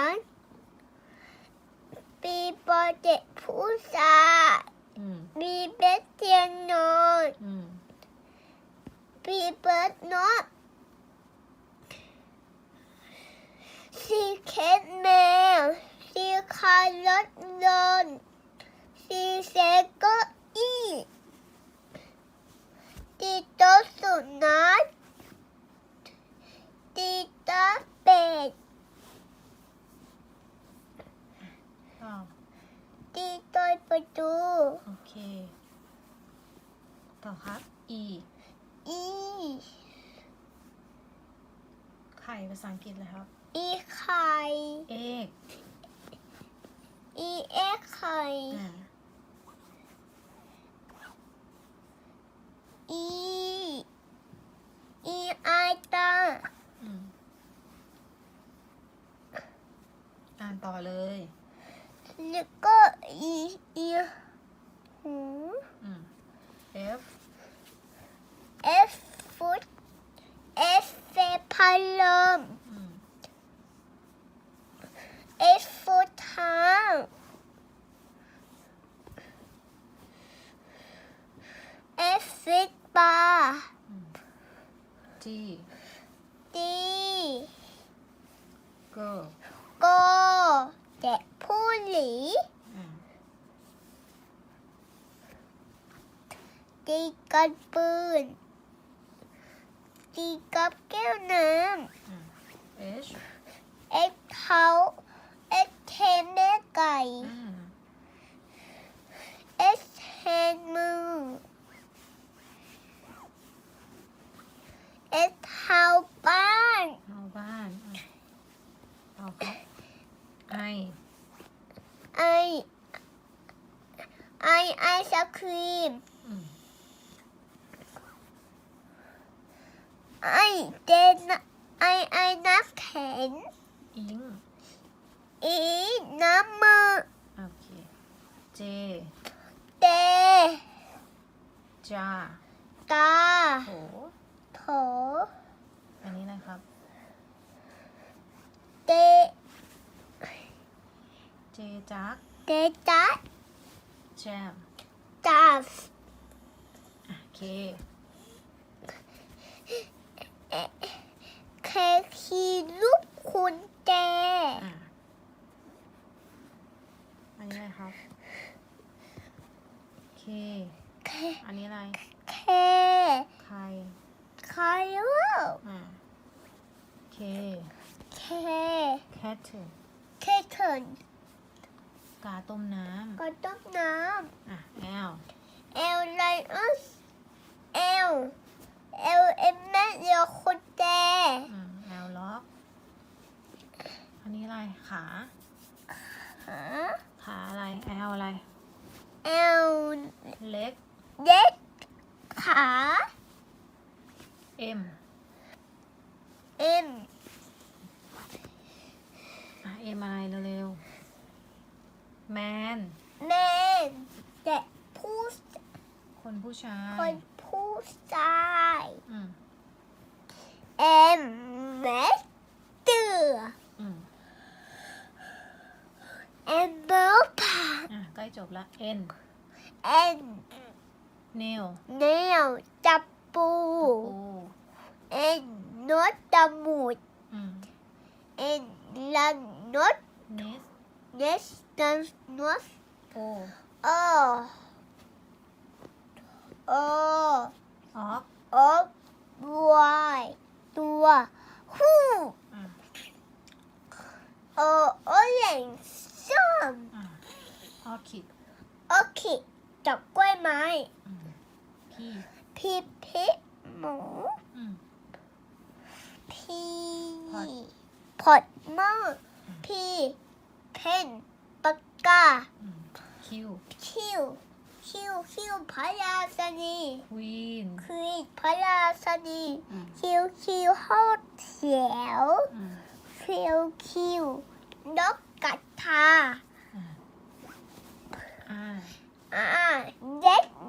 อนปีโปรเจกต์ผู้ชายบีเบสเทียนนอนปีเบิร์ดนอตซีเคทแมวซีคาร์ลดลนซีเซกอีตีโตสุนะ อตีโตะประตูโอเค ต่อครับ e อีไข่ภาษาอังกฤษเลยครับ อีไข่ egg อีเอ็กไข่อ่าอีอีไอตาอืมอ่านต่อเลย แล้วก็อีอีหูอืม f F ฟุต F เฟพัดลม อืม F ฟุตเท้า F ฟิตบาร์ g D go โกเด็ก ผู้หลีอ่าตีกับปืนตีกับแก้วน้อ่า h ำ F เขาเอสเทนแม่ไก่อ่าเอสแฮนมือเอสเฮาบ้าน เอาบ้านอะต่อครับ i ไอ ไอไอศครีมอืมไอเดนไอไอน้ำแข็งอิงอีน้ำมือโอเค j เตจาตาโถโถอันนี้นะครับ เต j จักเตจัด แจมจับอะ k เคคีรูปคุณแจอะอันนี้อะไรครับ k เคอันนี้อะไร เคใครใครลูกอะ k เค cat เคเถิน กาต้มน้ก็ต้มน้ำอะ l ำเอลไลออนเอลเอลเอ็มแม่เดียวคุณแจอืม l ล็อก อันนี้อะไรขาหาขาอะไร l อะไรเอลเล็กเด็กขา m เอ็มอะ m อะไรเร็ว ๆ man แมนเด็กผู้คนผู้ชาคยนผู้ชายอืมเอ็มแมสเตอร์อืมเอ็มเบอร์พาอะใกล้จบละ n เอ็น nail เนวจับปูปูเอ็นนวดจมูกอืมเอ็นลันนวด nest เนสกัน นวด o โอโอ off โอบวายตัวฮู้อะโอโอเหล่งส้มอะ orchid โอเคจับกล้วยไม้ อืม p พีพิหมูอืม พีพอด พอดหม้อพีเพนปา กกาอืม q คิวคิวคิวพระราชนี queen คือพระราชนีอืมคิวคิวห้องเขียวอืมคิวคิวนกกระทาอะ r อ่าเด็ก